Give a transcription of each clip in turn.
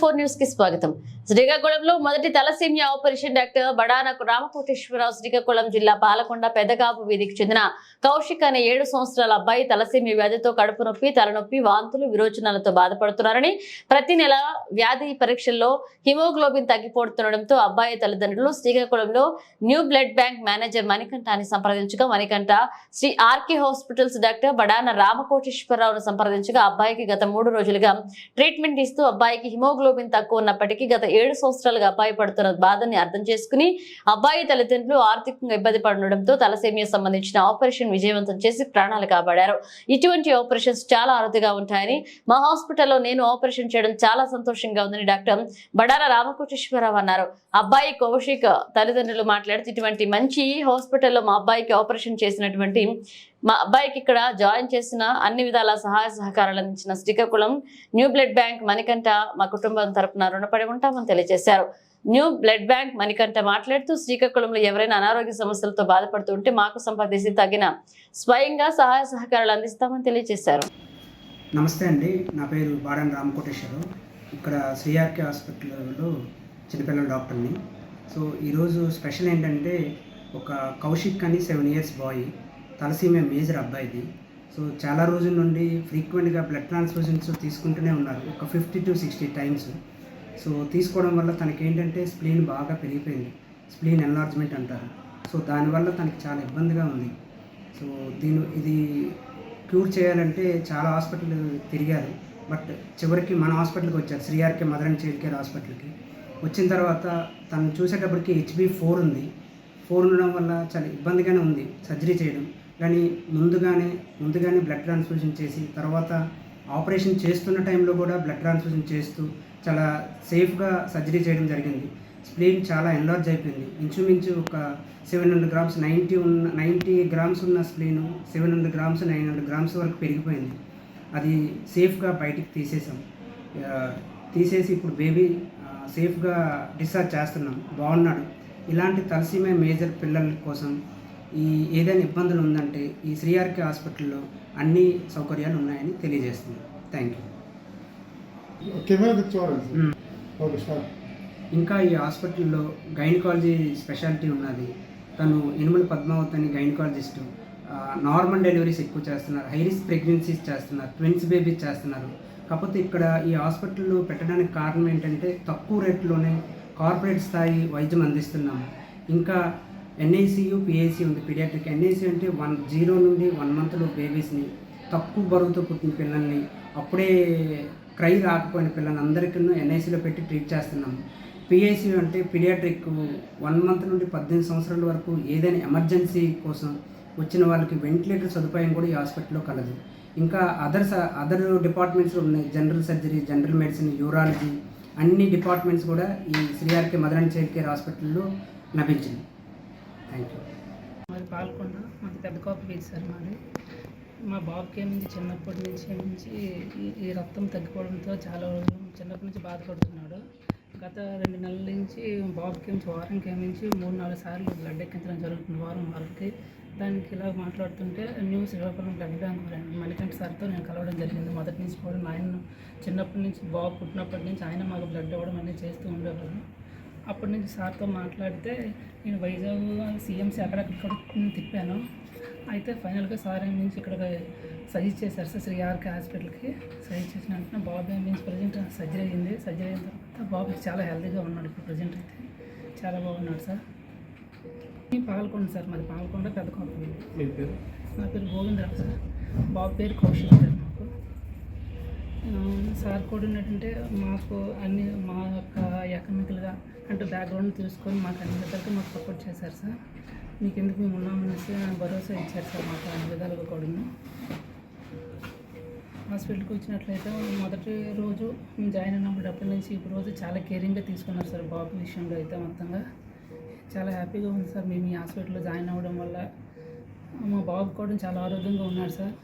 Four న్యూస్కి స్వాగతం. శ్రీకాకుళంలో మొదటి తలసీమియా ఆపరేషన్ డాక్టర్ బడానకు రామకోటేశ్వరరావు శ్రీకాకుళం జిల్లా పాలకొండ పెద్దగాపు వీధికి చెందిన కౌశిక్ అనే ఏడు సంవత్సరాల అబ్బాయి తలసీమియా వ్యాధితో కడుపు నొప్పి తలనొప్పి వాంతులు విరోచనాలతో బాధపడుతున్నారని ప్రతి నెల వ్యాధి పరీక్షల్లో హిమోగ్లోబిన్ తగ్గిపోతుండడంతో అబ్బాయి తల్లిదండ్రులు శ్రీకాకుళంలో న్యూ బ్లడ్ బ్యాంక్ మేనేజర్ మణికంఠాన్ని సంప్రదించగా Manikanta Sri RK hospitals doctor Badana రామకోటేశ్వరరావును సంప్రదించగా అబ్బాయికి గత మూడు రోజులుగా ట్రీట్మెంట్ ఇస్తూ అబ్బాయికి హిమోగ్లోబిన్ తక్కువ ఉన్నప్పటికీ గత ఏడు సంవత్సరాలుగా అబ్బాయి పడుతున్న బాధని అర్థం చేసుకుని అబ్బాయి తల్లిదండ్రులు ఆర్థికంగా ఇబ్బంది పడడంతో తలసేమియా సంబంధించిన ఆపరేషన్ విజయవంతం చేసి ప్రాణాలు కాపాడారు. ఇటువంటి ఆపరేషన్స్ చాలా అరుదుగా ఉంటాయని మా హాస్పిటల్లో నేను ఆపరేషన్ చేయడం చాలా సంతోషంగా ఉందని డాక్టర్ బడార రామకృష్ణేశ్వరరావు అన్నారు. అబ్బాయి కౌశిక్ తల్లిదండ్రులు మాట్లాడుతూ ఇటువంటి మంచి హాస్పిటల్లో మా అబ్బాయికి ఆపరేషన్ చేసినటువంటి మా అబ్బాయికి ఇక్కడ జాయిన్ చేసిన అన్ని విధాల సహాయ సహకారాలు అందించిన Srikakulam new blood bank Manikanta మా కుటుంబం తరపున రుణపడి ఉంటామని తెలియజేశారు. న్యూ బ్లడ్ బ్యాంక్ మణికంఠ మాట్లాడుతూ శ్రీకాకుళంలో ఎవరైనా అనారోగ్య సమస్యలతో బాధపడుతుంటే మాకు సంపాదించి తగిన స్వయంగా సహాయ సహకారాలు అందిస్తామని తెలియజేశారు. నమస్తే అండి. నా పేరు బాడన్ రామకోటేశ్వరరావు ఇక్కడ సిఆర్కే హాస్పిటల్లో చిన్నపిల్లల డాక్టర్ని. సో ఈరోజు స్పెషల్ ఏంటంటే ఒక కౌశిక్ అని seven years boy. Thalassemia major అబ్బాయిది సో చాలా రోజుల నుండి ఫ్రీక్వెంట్గా బ్లడ్ ట్రాన్స్ఫ్యూజన్స్ తీసుకుంటూనే ఉన్నారు. ఒక fifty to sixty times. So తీసుకోవడం వల్ల తనకి ఏంటంటే స్ప్లీన్ బాగా పెరిగిపోయింది. స్ప్లీన్ ఎన్లార్జ్మెంట్ అంటారు. సో దానివల్ల తనకి చాలా ఇబ్బందిగా ఉంది. సో దీని ఇది క్యూర్ చేయాలంటే చాలా హాస్పిటల్ తిరిగారు. బట్ చివరికి మన హాస్పిటల్కి వచ్చారు. Sri RK mother and child care హాస్పిటల్కి. వచ్చిన తర్వాత తను చూసేటప్పటికి హెచ్బి ఫోర్ ఉంది. ఫోర్ ఉండడం వల్ల చాలా ఇబ్బందిగానే ఉంది. సర్జరీ చేయడం. కానీ ముందుగానే ముందుగానే బ్లడ్ ట్రాన్స్ఫ్యూజన్ చేసి తర్వాత ఆపరేషన్ చేస్తున్న టైంలో కూడా బ్లడ్ ట్రాన్స్ఫ్యూజన్ చేస్తూ చాలా సేఫ్గా సర్జరీ చేయడం జరిగింది. స్ప్లీన్ చాలా ఎన్లార్జ్ అయిపోయింది. ఇంచుమించు ఒక సెవెన్ హండ్రెడ్ గ్రామ్స్ నైంటీ ఉన్న నైంటీ గ్రామ్స్ ఉన్న spleen seven hundred grams nine hundred grams వరకు పెరిగిపోయింది. అది సేఫ్గా బయటికి తీసేసాం. తీసేసి ఇప్పుడు బేబీ సేఫ్గా డిశ్చార్జ్ చేస్తున్నాం. బాగున్నాడు. ఇలాంటి తలసీమే మేజర్ పిల్లల కోసం ఈ ఏదైనా ఇబ్బందులు ఉందంటే ఈ శ్రీఆర్కే హాస్పిటల్లో అన్ని సౌకర్యాలు ఉన్నాయని తెలియజేస్తున్నాం థ్యాంక్ యూ స్టార్ట్ ఇంకా ఈ హాస్పిటల్లో గైనకాలజీ స్పెషాలిటీ ఉన్నది. తను ఇనుమల పద్మావతి అని గైనకాలజిస్ట్ నార్మల్ డెలివరీస్ ఎక్కువ చేస్తున్నారు. హై రిస్క్ ప్రెగ్నెన్సీస్ చేస్తున్నారు. ట్విన్స్ బేబీస్ చేస్తున్నారు. కాకపోతే ఇక్కడ ఈ హాస్పిటల్లో పెట్టడానికి కారణం ఏంటంటే తక్కువ రేట్లోనే కార్పొరేట్ స్థాయి వైద్యం అందిస్తున్నాము. ఇంకా ఎన్ఐసియు పిఐసి ఉంది. పీడియాట్రిక్ ఎన్ఐసి అంటే వన్ జీరో నుండి వన్ మంత్లో బేబీస్ని తక్కువ బరువుతో పుట్టిన పిల్లల్ని అప్పుడే క్రై రాకపోయిన పిల్లలందరికీ ఎన్ఐసిలో పెట్టి ట్రీట్ చేస్తున్నాము పిఐసి అంటే పీడియాట్రిక్ వన్ మంత్ నుండి పద్దెనిమిది సంవత్సరాల వరకు ఏదైనా ఎమర్జెన్సీ కోసం వచ్చిన వాళ్ళకి వెంటిలేటర్ సదుపాయం కూడా ఈ హాస్పిటల్లో కలదు. ఇంకా అదర్ అదర్ డిపార్ట్మెంట్స్ ఉన్నాయి. General surgery general medicine urology అన్ని డిపార్ట్మెంట్స్ కూడా ఈ Sri RK mother and child care హాస్పిటల్లో లభించింది. థ్యాంక్ యూ మాది పాల్కొండ మాది పెద్ద కాపు వీధి సార్ మాది. మా బాబుకి నుంచి చిన్నప్పటి నుంచి నుంచి ఈ- రక్తం తగ్గిపోవడంతో చాలా రోజులు చిన్నప్పటి నుంచి బాధపడుతున్నాడు. గత రెండు నెలల నుంచి బాబుకి ఏమించి వారానికి ఏమించి మూడు నాలుగు సార్లు బ్లడ్ ఎక్కించడం జరుగుతుంది వారం వారికి దానికి ఇలా మాట్లాడుతుంటే new Srikakulam blood bank Manikanta సార్తో నేను కలవడం జరిగింది. మొదటి నుంచి కూడా ఆయన చిన్నప్పటి నుంచి బాబు పుట్టినప్పటి నుంచి ఆయన మాకు బ్లడ్ ఇవ్వడం అనేది చేస్తూ ఉండేవాళ్ళు. అప్పటి నుంచి సార్తో మాట్లాడితే నేను వైజాగ్ సీఎంసీ అక్కడక్కడ తిప్పాను. అయితే ఫైనల్గా సార్ ఏం నుంచి ఇక్కడ సజెస్ట్ చేశారు సార్ శ్రీ ఆర్కే హాస్పిటల్కి. సజెస్ట్ చేసిన వెంటనే బాబు ఏం నుంచి ప్రజెంట్ సర్జరీ అయింది. సర్జరీ అయిన తర్వాత బాబు చాలా హెల్తీగా ఉన్నాడు ఇప్పుడు ప్రజెంట్ అయితే. చాలా బాగున్నాడు సార్. పాల్కొండ సార్ మాది పాల్కొండ పెద్ద కంపెనీ నా పేరు గోవిందరావు సార్. బాబు పేరు కౌశిక్ సార్ మాకు. సార్ కూడా ఏంటంటే మాకు అన్ని మా యొక్క ఎకనామికల్గా అంటే బ్యాక్గ్రౌండ్ తీసుకొని మాకు అన్ని విధాలుగా మాకు సపోర్ట్ చేశారు సార్. మీకు ఎందుకు మేము ఉన్నామనేసి భరోసా ఇచ్చారు సార్ మాకు అన్ని విధాలుగా కూడా హాస్పిటల్కి వచ్చినట్లయితే మొదటి రోజు మేము జాయిన్ అయినప్పటి నుంచి ఇప్పుడు రోజు చాలా కేరింగ్గా తీసుకున్నారు సార్ బాబు విషయంలో అయితే మొత్తంగా. చాలా హ్యాపీగా ఉంది సార్ మేము ఈ హాస్పిటల్లో జాయిన్ అవ్వడం వల్ల. మా బాబు కూడా చాలా ఆరోగ్యంగా ఉన్నాడు సార్.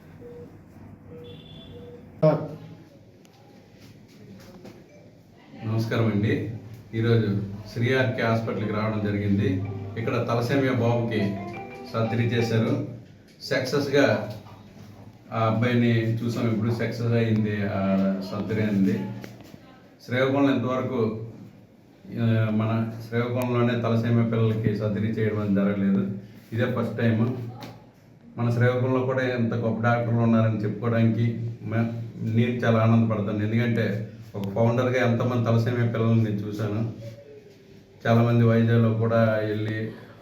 నమస్కారం అండి ఈరోజు శ్రీఆర్కే హాస్పిటల్కి రావడం జరిగింది. ఇక్కడ తలసేమియా బాబుకి సర్జరీ చేశారు సక్సెస్గా ఆ అబ్బాయిని చూసాం. ఇప్పుడు సక్సెస్ అయింది. ఆ సర్జరీ అయింది. శ్రీకాకుళం ఇంతవరకు మన శ్రీకాకుళంలోనే తలసేమ పిల్లలకి సర్జరీ చేయడం అనేది జరగలేదు. ఇదే ఫస్ట్ టైం మన శ్రీకాకుళంలో కూడా ఎంత గొప్ప డాక్టర్లు ఉన్నారని చెప్పుకోవడానికి నేను చాలా ఆనందపడతాను. ఎందుకంటే ఒక ఫౌండర్గా ఎంతమంది తలసేమ పిల్లల్ని నేను చూశాను. చాలామంది వైజాగ్లో కూడా వెళ్ళి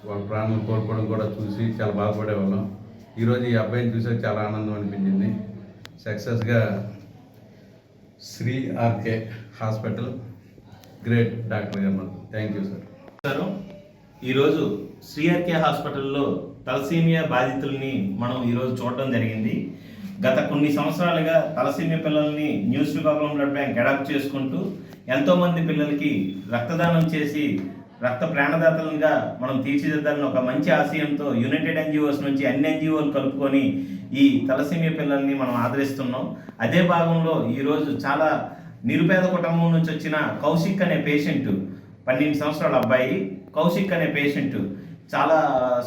వాళ్ళ ప్రాణాలు కోల్పోవడం కూడా చూసి చాలా బాధపడేవాళ్ళం. ఈరోజు ఈ అబ్బాయిని చూసాక చాలా ఆనందం అనిపించింది. సక్సెస్గా Sri RK hospital. Great doctor garu thank you sir ఈరోజు శ్రీఆర్కే హాస్పిటల్లో తలసీమియా బాధితుల్ని మనం ఈరోజు చూడడం జరిగింది. గత కొన్ని సంవత్సరాలుగా తలసీమియా పిల్లల్ని new Srikakulam blood bank adopt చేసుకుంటూ ఎంతోమంది పిల్లలకి రక్తదానం చేసి రక్త ప్రాణదాతలుగా మనం తీర్చిదిద్దాలని ఒక మంచి ఆశయంతో యునైటెడ్ ఎన్జిఓస్ నుంచి అన్ని ఎన్జిఓలు కలుపుకొని ఈ తలసీమియా పిల్లల్ని మనం ఆదరిస్తున్నాం. అదే భాగంలో ఈరోజు చాలా నిరుపేద కుటుంబం నుంచి వచ్చిన కౌశిక్ అనే పేషెంట్ పన్నెండు సంవత్సరాల అబ్బాయి కౌశిక్ అనే పేషెంట్ చాలా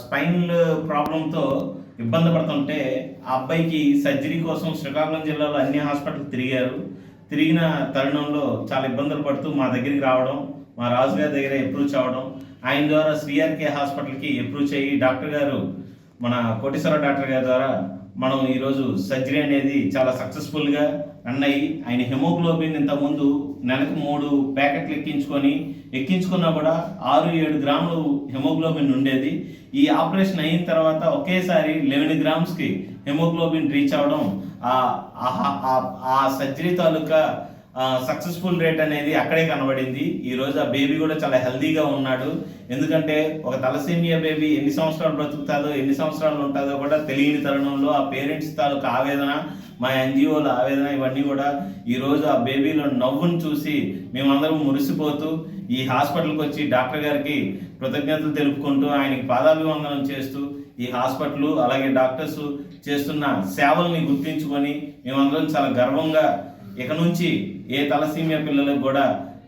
స్పైన్ ప్రాబ్లంతో ఇబ్బంది పడుతుంటే ఆ అబ్బాయికి సర్జరీ కోసం శ్రీకాకుళం జిల్లాలో అన్ని హాస్పిటల్ తిరిగారు. తిరిగిన తరుణంలో చాలా ఇబ్బందులు పడుతూ మా దగ్గరికి రావడం మా రాజుగారి దగ్గర అప్రూవ్ అవ్వడం ఆయన ద్వారా శ్రీఆర్కే హాస్పిటల్కి అప్రూవ్ చేయి. డాక్టర్ గారు మన కోటేశ్వర డాక్టర్ గారి ద్వారా మనం ఈరోజు సర్జరీ అనేది చాలా సక్సెస్ఫుల్గా రన్ అయ్యి ఆయన హెమోగ్లోబిన్ ఇంతకుముందు నెలకు మూడు ప్యాకెట్లు ఎక్కించుకొని ఎక్కించుకున్నా కూడా ఆరు ఏడు గ్రాములు హెమోగ్లోబిన్ ఉండేది. ఈ ఆపరేషన్ అయిన తర్వాత ఒకేసారి లెవెన్ గ్రామ్స్కి హెమోగ్లోబిన్ రీచ్ అవ్వడం ఆ- ఆ- ఆ సర్జరీ తాలూకా సక్సెస్ఫుల్ రేట్ అనేది అక్కడే కనబడింది. ఈ రోజు ఆ బేబీ కూడా చాలా హెల్దీగా ఉన్నాడు. ఎందుకంటే ఒక తలసేమియా బేబీ ఎన్ని సంవత్సరాలు బ్రతుకుతాదో ఎన్ని సంవత్సరాలు ఉంటుందో కూడా తెలియని తరుణంలో ఆ పేరెంట్స్ తాలూకా ఆవేదన మా ఎన్జిఓల ఆవేదన ఇవన్నీ కూడా ఈ రోజు ఆ బేబీలో నవ్వును చూసి మేమందరం మురిసిపోతూ ఈ హాస్పిటల్కి వచ్చి డాక్టర్ గారికి కృతజ్ఞతలు తెలుపుకుంటూ ఆయనకి పాదాభివందనం చేస్తూ ఈ హాస్పిటల్ అలాగే డాక్టర్స్ చేస్తున్న సేవల్ని గుర్తించుకొని మేమందరం చాలా గర్వంగా ఇక నుంచి ఏ తలసీమియా పిల్లలకు కూడా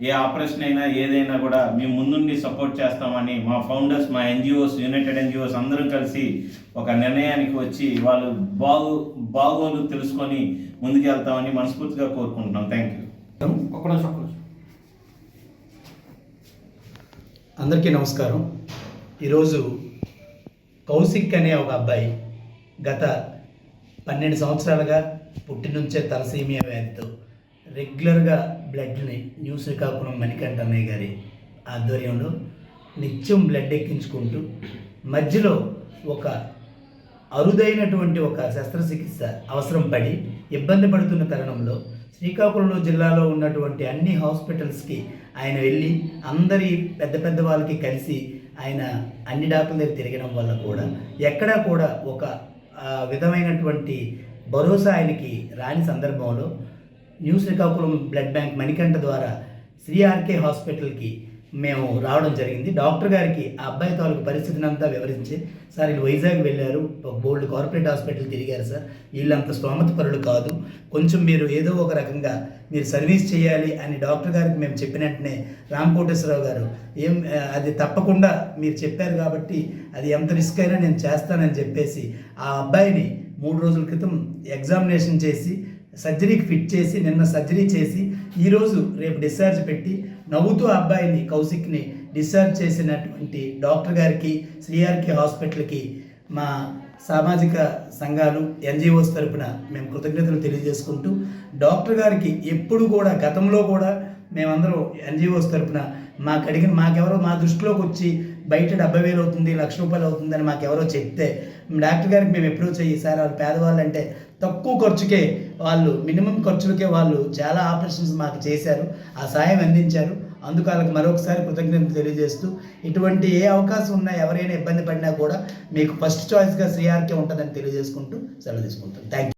ఏ ఆపరేషన్ అయినా ఏదైనా కూడా మేము ముందుండి సపోర్ట్ చేస్తామని మా ఫౌండర్స్ మా ఎన్జిఓస్ యునైటెడ్ ఎన్జిఓస్ అందరం కలిసి ఒక నిర్ణయానికి వచ్చి వాళ్ళు బాగు బాగోలు తెలుసుకొని ముందుకెళ్తామని మనస్ఫూర్తిగా కోరుకుంటున్నాం. థ్యాంక్ యూ అందరికీ నమస్కారం. ఈరోజు కౌశిక్ అనే ఒక అబ్బాయి గత పన్నెండు సంవత్సరాలుగా పుట్టి నుంచే తలసీమియా వ్యాధితో రెగ్యులర్గా బ్లడ్ని న్యూ శ్రీకాకుళం మణికంఠ అన్నయ్య గారి ఆధ్వర్యంలో నిత్యం బ్లడ్ ఎక్కించుకుంటూ మధ్యలో ఒక అరుదైనటువంటి ఒక శస్త్రచికిత్స అవసరం పడి ఇబ్బంది పడుతున్న తరుణంలో శ్రీకాకుళం జిల్లాలో ఉన్నటువంటి అన్ని హాస్పిటల్స్కి ఆయన వెళ్ళి అందరి పెద్ద పెద్ద వాళ్ళకి కలిసి ఆయన అన్ని డాక్టర్ల దగ్గర తిరగడం వల్ల కూడా ఎక్కడా కూడా ఒక విధమైనటువంటి భరోసా ఆయనకి రాని సందర్భంలో new Srikakulam blood bank Manikanta ద్వారా శ్రీఆర్కే హాస్పిటల్కి మేము రావడం జరిగింది. డాక్టర్ గారికి ఆ అబ్బాయి తాలూకు పరిస్థితిని అంతా వివరించి సార్ వీళ్ళు వైజాగ్ వెళ్ళారు. బోల్డ్ కార్పొరేట్ హాస్పిటల్ తిరిగారు సార్. వీళ్ళంత స్తోమత పరులు కాదు. కొంచెం మీరు ఏదో ఒక రకంగా మీరు సర్వీస్ చేయాలి అని డాక్టర్ గారికి మేము చెప్పిన వెంటనే రామకోటేశ్వరరావు గారు ఏం అది తప్పకుండా మీరు చెప్పారు కాబట్టి అది ఎంత రిస్క్ అయినా నేను చేస్తానని చెప్పేసి ఆ అబ్బాయిని మూడు రోజుల క్రితం ఎగ్జామినేషన్ చేసి సర్జరీకి ఫిట్ చేసి నిన్న సర్జరీ చేసి ఈరోజు రేపు డిశ్చార్జ్ పెట్టి నవ్వుతూ అబ్బాయిని కౌశిక్ని డిశ్చార్జ్ చేసినటువంటి డాక్టర్ గారికి శ్రీఆర్కే హాస్పిటల్కి మా సామాజిక సంఘాలు ఎన్జిఓస్ తరపున మేము కృతజ్ఞతలు తెలియజేసుకుంటూ డాక్టర్ గారికి ఎప్పుడు కూడా గతంలో కూడా మేమందరం ఎన్జిఓస్ తరపున మాకు అడిగిన మాకెవరో మా దృష్టిలోకి వచ్చి బయట డెబ్బై వేలు అవుతుంది లక్ష రూపాయలు అవుతుందని మాకెవరో చెప్తే డాక్టర్ గారికి మేము ఎప్పుడూ చెయ్యి సార్ వాళ్ళు పేదవాళ్ళు అంటే తక్కువ ఖర్చుకే వాళ్ళు మినిమం ఖర్చులకే వాళ్ళు చాలా ఆపరేషన్స్ మాకు చేశారు. ఆ సాయం అందించారు. అందుకు వాళ్ళకి మరొకసారి కృతజ్ఞతలు తెలియజేస్తూ ఇటువంటి ఏ అవకాశం ఉన్నా ఎవరైనా ఇబ్బంది పడినా కూడా మీకు ఫస్ట్ చాయిస్గా శ్రీఆర్కే ఉంటుందని తెలియజేసుకుంటూ సెలవు తీసుకుంటాం థ్యాంక్ యూ